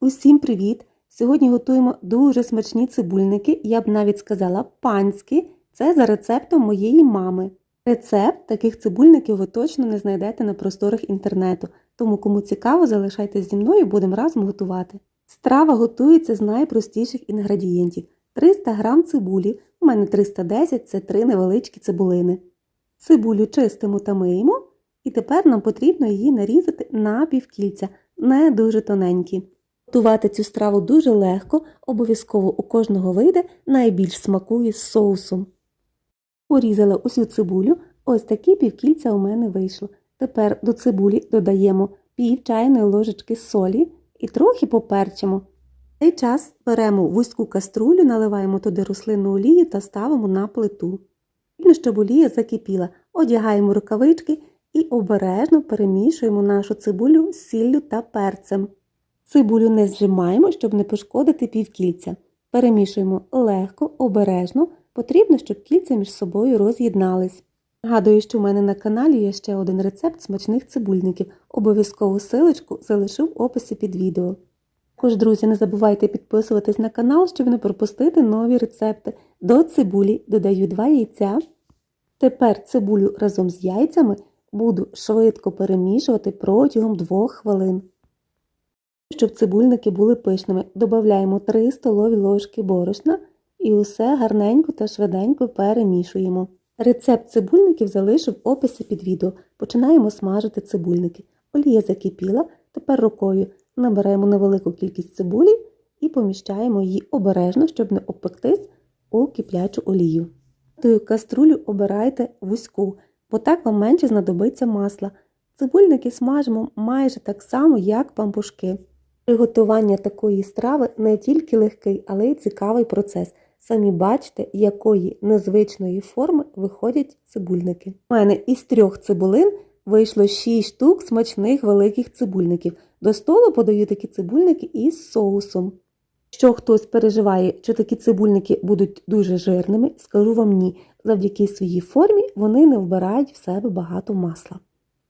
Усім привіт! Сьогодні готуємо дуже смачні цибульники, я б навіть сказала панські. Це за рецептом моєї мами. Рецепт таких цибульників ви точно не знайдете на просторах інтернету, тому кому цікаво, залишайтесь зі мною, будемо разом готувати. Страва готується з найпростіших інгредієнтів: 300 г цибулі, у мене 310 це 3 невеличкі цибулини. Цибулю чистимо та миємо, і тепер нам потрібно її нарізати на півкільця, не дуже тоненькі. Готувати цю страву дуже легко, обов'язково у кожного вийде найбільш смакує з соусом. Порізала усю цибулю, ось такі півкільця у мене вийшло. Тепер до цибулі додаємо пів чайної ложечки солі і трохи поперчимо. В цей час беремо вузьку каструлю, наливаємо туди рослинну олію та ставимо на плиту. Потрібно, щоб олія закипіла, одягаємо рукавички і обережно перемішуємо нашу цибулю з сіллю та перцем. Цибулю не зжимаємо, щоб не пошкодити півкільця. Перемішуємо легко, обережно, потрібно, щоб кільця між собою роз'єднались. Нагадую, що в мене на каналі є ще один рецепт смачних цибульників. Обов'язкову силочку залишу в описі під відео. Також, друзі, не забувайте підписуватись на канал, щоб не пропустити нові рецепти. До цибулі додаю 2 яйця. Тепер цибулю разом з яйцями буду швидко перемішувати протягом 2 хвилин. Щоб цибульники були пишними, додаємо 3 столові ложки борошна і усе гарненько та швиденько перемішуємо. Рецепт цибульників залишу в описі під відео. Починаємо смажити цибульники. Олія закипіла, тепер рукою набираємо невелику кількість цибулі і поміщаємо її обережно, щоб не обпектись у киплячу олію. Тою каструлю обирайте вузьку, бо так вам менше знадобиться масла. Цибульники смажимо майже так само, як пампушки. Приготування такої страви не тільки легкий, але й цікавий процес. Самі бачите, якої незвичної форми виходять цибульники. У мене із трьох цибулин вийшло 6 штук смачних великих цибульників. До столу подаю такі цибульники із соусом. Що хтось переживає, що такі цибульники будуть дуже жирними, скажу вам ні. Завдяки своїй формі вони не вбирають в себе багато масла.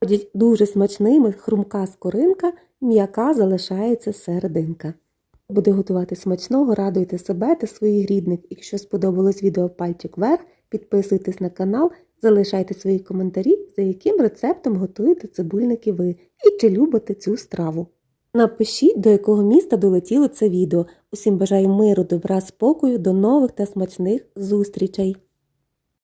Ходять дуже смачними, хрумка скоринка, м'яка залишається серединка. Буде готувати смачного, радуйте себе та своїх рідних. Якщо сподобалось відео пальчик вверх, підписуйтесь на канал, залишайте свої коментарі, за яким рецептом готуєте цибульники ви і чи любите цю страву. Напишіть, до якого міста долетіло це відео. Усім бажаю миру, добра, спокою, до нових та смачних зустрічей!